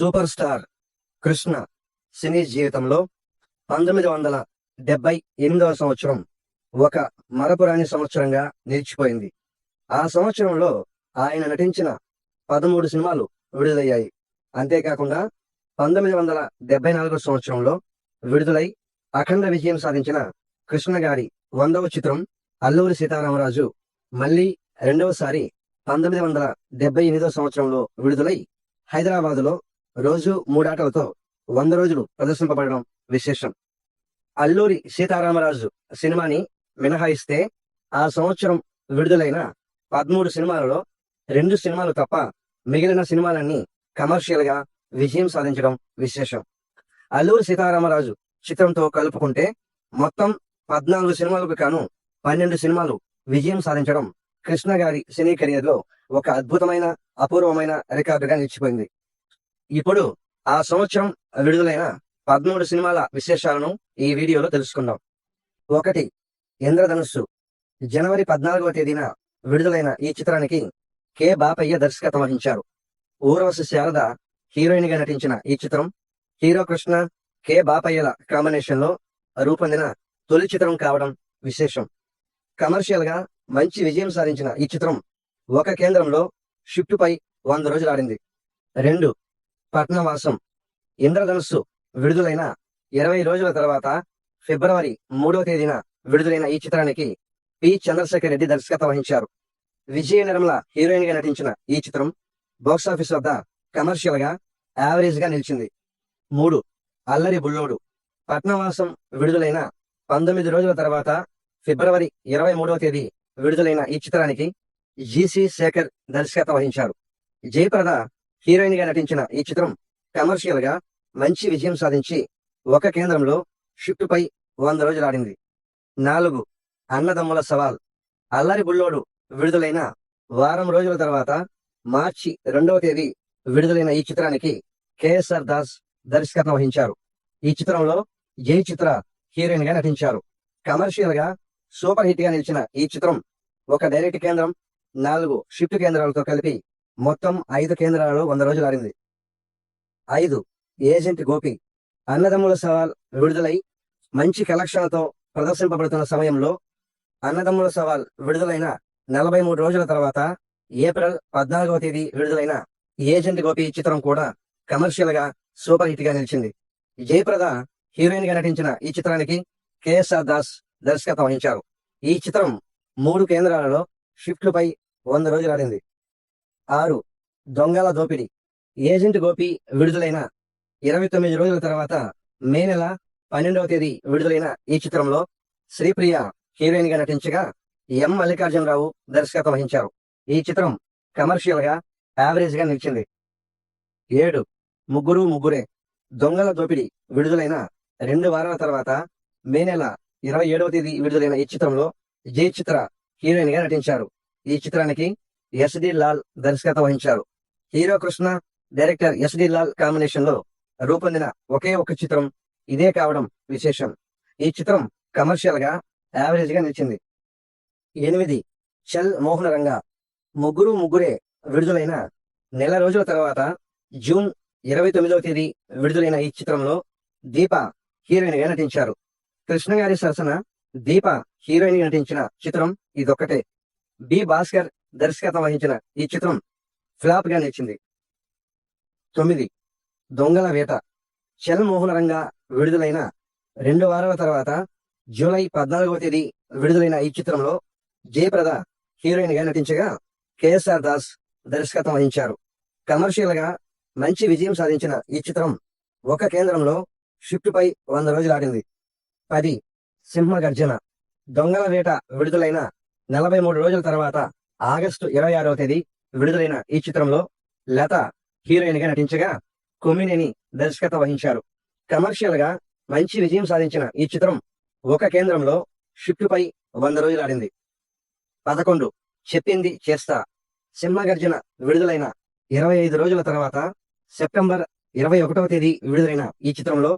Super star Krishna సినీ జీవితంలో పంతొమ్మిది వందల డెబ్బై ఎనిమిదవ సంవత్సరం ఒక మరపురాని సంవత్సరంగా నిలిచిపోయింది. ఆ సంవత్సరంలో ఆయన నటించిన పదమూడు సినిమాలు విడుదలయ్యాయి. అంతేకాకుండా పంతొమ్మిది వందల డెబ్బై నాలుగో సంవత్సరంలో విడుదలై అఖండ విజయం సాధించిన కృష్ణ గారి వందవ చిత్రం అల్లూరి సీతారామరాజు మళ్ళీ రెండవసారి పంతొమ్మిది వందల డెబ్బై ఎనిమిదో సంవత్సరంలో విడుదలై హైదరాబాదులో రోజు మూడాటలతో వంద రోజులు ప్రదర్శింపబడడం విశేషం. అల్లూరి సీతారామరాజు సినిమాని మినహాయిస్తే ఆ సంవత్సరం విడుదలైన పదమూడు సినిమాలలో రెండు సినిమాలు తప్ప మిగిలిన సినిమాలన్నీ కమర్షియల్గా విజయం సాధించడం విశేషం. అల్లూరి సీతారామరాజు చిత్రంతో కలుపుకుంటే మొత్తం పద్నాలుగు సినిమాలకు కాను పన్నెండు సినిమాలు విజయం సాధించడం కృష్ణ గారి సినీ కెరియర్లో ఒక అద్భుతమైన అపూర్వమైన రికార్డుగా నిలిచిపోయింది. ఇప్పుడు ఆ సంవత్సరం విడుదలైన పదమూడు సినిమాల విశేషాలను ఈ వీడియోలో తెలుసుకుందాం. ఒకటి ఇంద్రధనుస్సు. జనవరి పద్నాలుగవ తేదీన విడుదలైన ఈ చిత్రానికి కె. బాపయ్య దర్శకత్వం వహించారు. ఊర్వశి శారద హీరోయిన్గా నటించిన ఈ చిత్రం హీరో కృష్ణ కె. బాపయ్యల కాంబినేషన్లో రూపొందిన తొలి చిత్రం కావడం విశేషం. కమర్షియల్గా మంచి విజయం సాధించిన ఈ చిత్రం ఒక కేంద్రంలో షిఫ్ట్ పై వంద రోజులు ఆడింది. రెండు పట్నవాసం ఇంద్రధనుస్సు విడుదలైన ఇరవై రోజుల తర్వాత ఫిబ్రవరి మూడవ తేదీన విడుదలైన ఈ చిత్రానికి పి. చంద్రశేఖర్ రెడ్డి దర్శకత్వం వహించారు. విజయ నిర్మల హీరోయిన్గా నటించిన ఈ చిత్రం బాక్సాఫీస్ వద్ద కమర్షియల్గా యావరేజ్గా నిలిచింది. మూడు అల్లరి బుల్లోడు పట్నవాసం విడుదలైన పంతొమ్మిది రోజుల తర్వాత ఫిబ్రవరి ఇరవై మూడవ తేదీ విడుదలైన ఈ చిత్రానికి జీసీ శేఖర్ దర్శకత్వం వహించారు. జయప్రద హీరోయిన్గా నటించిన ఈ చిత్రం కమర్షియల్గా మంచి విజయం సాధించి ఒక కేంద్రంలో షిఫ్ట్ పై వంద రోజులు ఆడింది. నాలుగు అన్నదమ్ముల సవాల్. అల్లరి బుల్లోడు విడుదలైన వారం రోజుల తర్వాత మార్చి రెండవ తేదీ విడుదలైన ఈ చిత్రానికి కేఎస్ఆర్ దాస్ దర్శకత్వం వహించారు. ఈ చిత్రంలో జై చిత్ర హీరోయిన్గా నటించారు. కమర్షియల్గా సూపర్ హిట్గా నిలిచిన ఈ చిత్రం ఒక డైరెక్ట్ కేంద్రం నాలుగు షిఫ్ట్ కేంద్రాలతో కలిపి మొత్తం ఐదు కేంద్రాలలో వంద రోజులు ఆడింది ఐదు ఏజెంట్ గోపి. అన్నదమ్ముల సవాల్ విడుదలై మంచి కలెక్షన్లతో ప్రదర్శింపబడుతున్న సమయంలో అన్నదమ్ముల సవాల్ విడుదలైన నలభై మూడు రోజుల తర్వాత ఏప్రిల్ పద్నాలుగవ తేదీ విడుదలైన ఏజెంట్ గోపి చిత్రం కూడా కమర్షియల్గా సూపర్ హిట్గా నిలిచింది. జయప్రద హీరోయిన్గా నటించిన ఈ చిత్రానికి కేఎస్ఆర్ దాస్ దర్శకత్వం వహించారు. ఈ చిత్రం మూడు కేంద్రాలలో షిఫ్ట్లపై వంద రోజులు ఆడింది ఆరు దొంగల దోపిడీ. ఏజెంట్ గోపి విడుదలైన ఇరవై తొమ్మిది రోజుల తర్వాత మే నెల పన్నెండవ తేదీ విడుదలైన ఈ చిత్రంలో శ్రీప్రియ హీరోయిన్గా నటించగా ఎం. మల్లికార్జునరావు దర్శకత్వం వహించారు. ఈ చిత్రం కమర్షియల్గా యావరేజ్గా నిలిచింది. ఏడు ముగ్గురు ముగ్గురే దొంగల దోపిడీ విడుదలైన రెండు వారాల తర్వాత మే నెల ఇరవై ఏడవ తేదీ విడుదలైన ఈ చిత్రంలో జయ చిత్ర హీరోయిన్గా నటించారు. ఈ చిత్రానికి ఎస్డి లాల్ దర్శకత్వం వహించారు. Hero Krishna director SD Lal కాంబినేషన్లో రూపొందిన ఒకే ఒక చిత్రం ఇదే కావడం విశేషం. ఈ చిత్రం కమర్షియల్గా యావరేజ్గా నిలిచింది. ఎనిమిది చల్ మోహన రంగ ముగ్గురు ముగ్గురే విడుదలైన నెల రోజుల తర్వాత జూన్ ఇరవై తొమ్మిదవ తేదీ విడుదలైన ఈ చిత్రంలో దీప హీరోయిన్గా నటించారు. కృష్ణ గారి సరసన దీప హీరోయిన్గా నటించిన చిత్రం ఇదొక్కటే. బి. భాస్కర్ దర్శకత్వం వహించిన ఈ చిత్రం ఫ్లాప్గా నిలిచింది. తొమ్మిది దొంగల వేట. చల్ విడుదలైన రెండు వారాల తర్వాత జూలై పద్నాలుగవ తేదీ విడుదలైన ఈ చిత్రంలో జయప్రద హీరోయిన్గా నటించగా కేఎస్ఆర్ దాస్ దర్శకత్వం వహించారు. కమర్షియల్గా మంచి విజయం సాధించిన ఈ చిత్రం ఒక కేంద్రంలో షిఫ్ట్ పై వంద రోజులు ఆడింది. పది సింహ గర్జన దొంగల వేట విడుదలైన నలభై మూడు రోజుల తర్వాత ఆగస్టు ఇరవై ఆరవ తేదీ విడుదలైన ఈ చిత్రంలో లత హీరోయిన్గా నటించగా కొమ్మినేని దర్శకత వహించారు. కమర్షియల్గా మంచి విజయం సాధించిన ఈ చిత్రం ఒక కేంద్రంలో షిఫ్ట్పై వంద రోజులు ఆడింది పదకొండు చెప్పింది చేస్తా సింహగర్జన విడుదలైన ఇరవై ఐదు రోజుల తర్వాత సెప్టెంబర్ ఇరవై ఒకటవ తేదీ విడుదలైన ఈ చిత్రంలో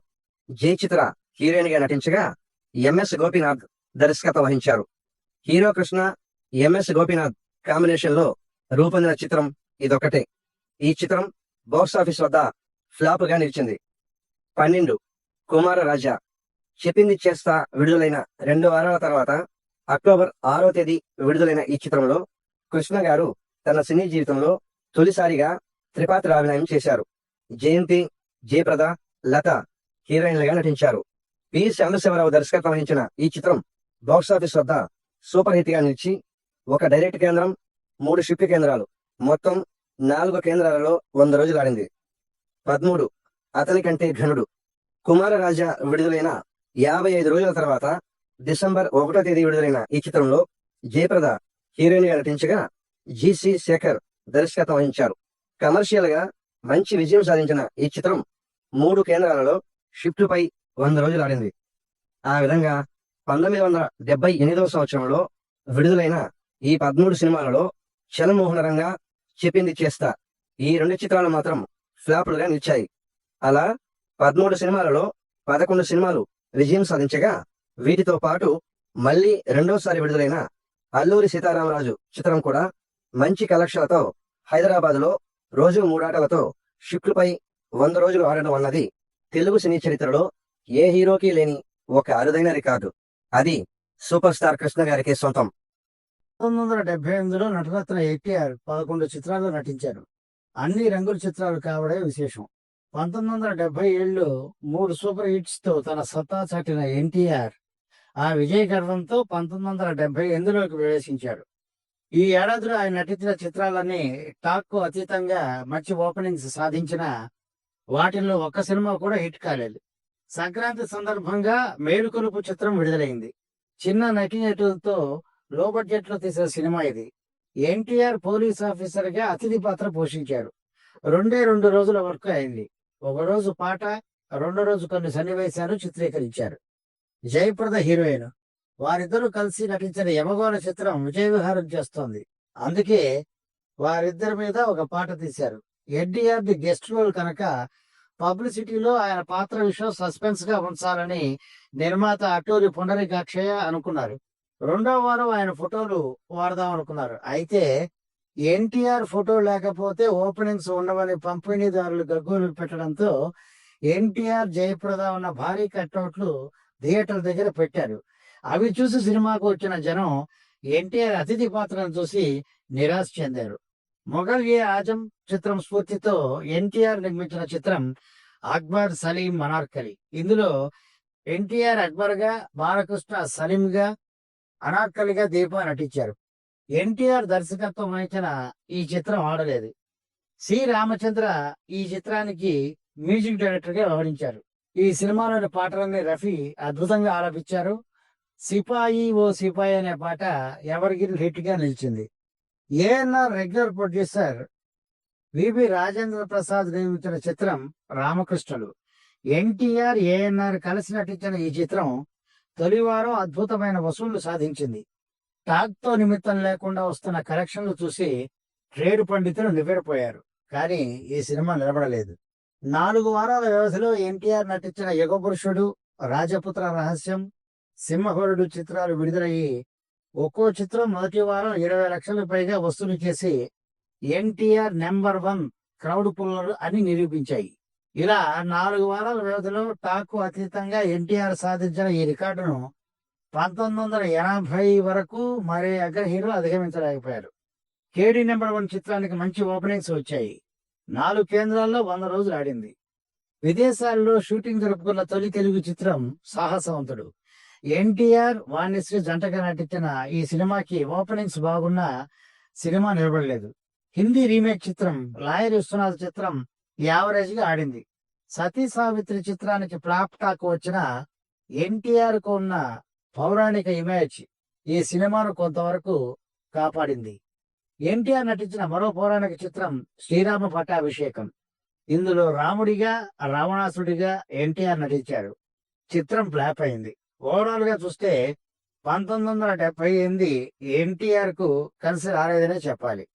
జై చిత్ర హీరోయిన్గా నటించగా ఎంఎస్ గోపీనాథ్ దర్శకత వహించారు. హీరో కృష్ణ ఎంఎస్ గోపీనాథ్ కాంబినేషన్లో రూపొందిన చిత్రం ఇదొకటే ఈ చిత్రం బాక్స్ ఆఫీస్ వద్ద ఫ్లాప్గా నిలిచింది. పన్నెండు కుమార రాజా. చెప్పింది చేస్తా విడుదలైన రెండు వారాల తర్వాత అక్టోబర్ ఆరో తేదీ విడుదలైన ఈ చిత్రంలో కృష్ణ గారు తన సినీ జీవితంలో తొలిసారిగా త్రిపాత్ర అభినయం చేశారు. జయంతి జయప్రద లత హీరోయిన్లుగా నటించారు. పి. చంద్రశివరావు దర్శకత్వం వహించిన ఈ చిత్రం బాక్సాఫీస్ వద్ద సూపర్ హిట్గా నిలిచి ఒక డైరెక్ట్ కేంద్రం మూడు షిఫ్ట్ కేంద్రాలు. మొత్తం నాలుగు కేంద్రాలలో వంద రోజులు ఆడింది. పదమూడు అతని కంటే ఘనుడు. కుమారరాజా విడుదలైన యాభై ఐదు రోజుల తర్వాత డిసెంబర్ ఒకటో తేదీ విడుదలైన ఈ చిత్రంలో జయప్రద హీరోయిన్గా నటించగా జిసి శేఖర్ దర్శకత్వం వహించారు. కమర్షియల్గా మంచి విజయం సాధించిన ఈ చిత్రం మూడు కేంద్రాలలో షిఫ్ట్ పై వంద రోజులు ఆడింది. ఆ విధంగా పంతొమ్మిది వందల డెబ్బై ఎనిమిదవ సంవత్సరంలో విడుదలైన ఈ పదమూడు సినిమాలలో చలమోహనరంగా చెప్పింది చేస్తా. ఈ రెండు చిత్రాలు మాత్రం ఫ్లాపులుగా నిలిచాయి. అలా పదమూడు సినిమాలలో పదకొండు సినిమాలు విజయం సాధించగా వీటితో పాటు మళ్ళీ రెండోసారి విడుదలైన అల్లూరి సీతారామరాజు చిత్రం కూడా మంచి కలెక్షన్లతో హైదరాబాద్లో రోజు మూడాటలతో షిఫ్ట్లపై వంద రోజులు ఆడడం అన్నది తెలుగు సినీ చరిత్రలో ఏ హీరోకి లేని ఒక అరుదైన రికార్డు. అది సూపర్ స్టార్ కృష్ణ గారికి సొంతం. పంతొమ్మిది వందల డెబ్బై ఎనిమిదిలో నటరత్న ఎన్టీఆర్ పదకొండు చిత్రాల్లో నటించారు. అన్ని రంగుల చిత్రాలు కావడే విశేషం. పంతొమ్మిది వందల డెబ్బై ఏడులో మూడు సూపర్ హిట్స్తో తన సత్తా చాటిన ఎన్టీఆర్ ఆ విజయ గర్వంతో పంతొమ్మిది వందల డెబ్బై ఎనిమిదిలోకి ప్రవేశించాడు. ఈ ఏడాదిలో ఆయన నటించిన చిత్రాలన్నీ టాక్కు అతీతంగా మంచి ఓపెనింగ్స్ సాధించిన వాటిల్లో ఒక్క సినిమా కూడా హిట్ కాలేదు. సంక్రాంతి సందర్భంగా మేలుకొలుపు చిత్రం విడుదలైంది. చిన్న నటీనటులతో లో బడ్జెట్లో తీసిన సినిమా ఇది. ఎన్టీఆర్ పోలీస్ ఆఫీసర్గా అతిథి పాత్ర పోషించాడు. రెండే రెండు రోజుల వరకు అయింది. ఒక రోజు పాట రెండో రోజు కొన్ని సన్నివేశాలు చిత్రీకరించారు. జయప్రద హీరోయిన్. వారిద్దరూ కలిసి నటించిన యమగోళ చిత్రం విజయ విహారం చేస్తోంది. అందుకే వారిద్దరి మీద ఒక పాట తీశారు. ఎన్టీఆర్ ది గెస్ట్ రోల్ కనుక పబ్లిసిటీలో ఆయన పాత్ర విషయం సస్పెన్స్గా ఉంచాలని నిర్మాత అటూరి పుండరీకాక్షయ్య అనుకున్నారు. రెండో వారం ఆయన ఫోటోలు వాడదాం అనుకున్నారు. అయితే ఎన్టీఆర్ ఫోటో లేకపోతే ఓపెనింగ్స్ ఉండవని పంపిణీదారులు గగ్గోలు పెట్టడంతో ఎన్టీఆర్ జయప్రద ఉన్న భారీ కట్అవుట్లు థియేటర్ దగ్గర పెట్టారు. అవి చూసి సినిమాకు వచ్చిన జనం ఎన్టీఆర్ అతిథి పాత్రను చూసి నిరాశ చెందారు. మొఘల్ ఏ ఆజం చిత్రం స్ఫూర్తితో ఎన్టీఆర్ నిర్మించిన చిత్రం అక్బర్ సలీం మనార్కలి. ఇందులో ఎన్టీఆర్ అక్బర్గా బాలకృష్ణ సలీం గా అనార్కలిగా దీప నటించారు ఎన్టీఆర్ దర్శకత్వం వహించిన ఈ చిత్రం ఆడలేదు. సి. రామచంద్ర ఈ చిత్రానికి మ్యూజిక్ డైరెక్టర్గా వ్యవహరించారు. ఈ సినిమాలోని పాటలన్నీ రఫీ అద్భుతంగా ఆలపించారు. సిపాయి ఓ సిపాయి అనే పాట ఎవరిగిరి హిట్గా నిలిచింది. ANR regular producer VB Rajendra Prasad నిర్మించిన చిత్రం రామకృష్ణులు. ఎన్టీఆర్ ఏఎన్ఆర్ కలిసి నటించిన ఈ చిత్రం తొలివారం అద్భుతమైన వసూళ్ళు సాధించింది. టాక్తో నిమిత్తం లేకుండా వస్తున్న కలెక్షన్లు చూసి ట్రేడ్ పండితులు నివ్వెరపోయారు. కానీ ఈ సినిమా నిలబడలేదు. నాలుగు వారాల వ్యవధిలో ఎన్టీఆర్ నటించిన యుగపురుషుడు రాజపుత్ర రహస్యం సింహహరుడు చిత్రాలు విడుదలయ్యి ఒక్కో చిత్రం మొదటి వారం ఇరవై లక్షల పైగా వసూలు చేసి NTR number one crowd puller అని నిరూపించాయి. ఇలా నాలుగు వారాల వ్యవధిలో టాకు అతీతంగా ఎన్టీఆర్ సాధించిన ఈ రికార్డును పంతొమ్మిది వందల ఎనభై వరకు మరే అగ్ర హీరో అధిగమించలేకపోయారు. కేడీ నెంబర్ వన్ చిత్రానికి మంచి ఓపెనింగ్స్ వచ్చాయి. నాలుగు కేంద్రాల్లో వంద రోజులు ఆడింది. విదేశాల్లో షూటింగ్ జరుపుకున్న తొలి తెలుగు చిత్రం సాహసవంతుడు. ఎన్టీఆర్ వాణిశ్రీ జంటగా నటించిన ఈ సినిమాకి ఓపెనింగ్స్ బాగున్నా సినిమా నిలబడలేదు. హిందీ రీమేక్ చిత్రం లాయర్ విశ్వనాథ్ చిత్రం యావరేజ్గా ఆడింది. సతీ సావిత్రి చిత్రానికి ఫ్లాప్ టాక్ వచ్చిన ఎన్టీఆర్కు ఉన్న పౌరాణిక ఇమేజ్ ఈ సినిమాను కొంతవరకు కాపాడింది. ఎన్టీఆర్ నటించిన మరో పౌరాణిక చిత్రం శ్రీరామ పట్టాభిషేకం. ఇందులో రాముడిగా రావణాసుడిగా ఎన్టీఆర్ నటించారు. చిత్రం ఫ్లాప్ అయింది. ఓవరాల్గా చూస్తే పంతొమ్మిది వందల డెబ్బై ఎనిమిది ఎన్టీఆర్కు కలిసి రాలేదనే చెప్పాలి.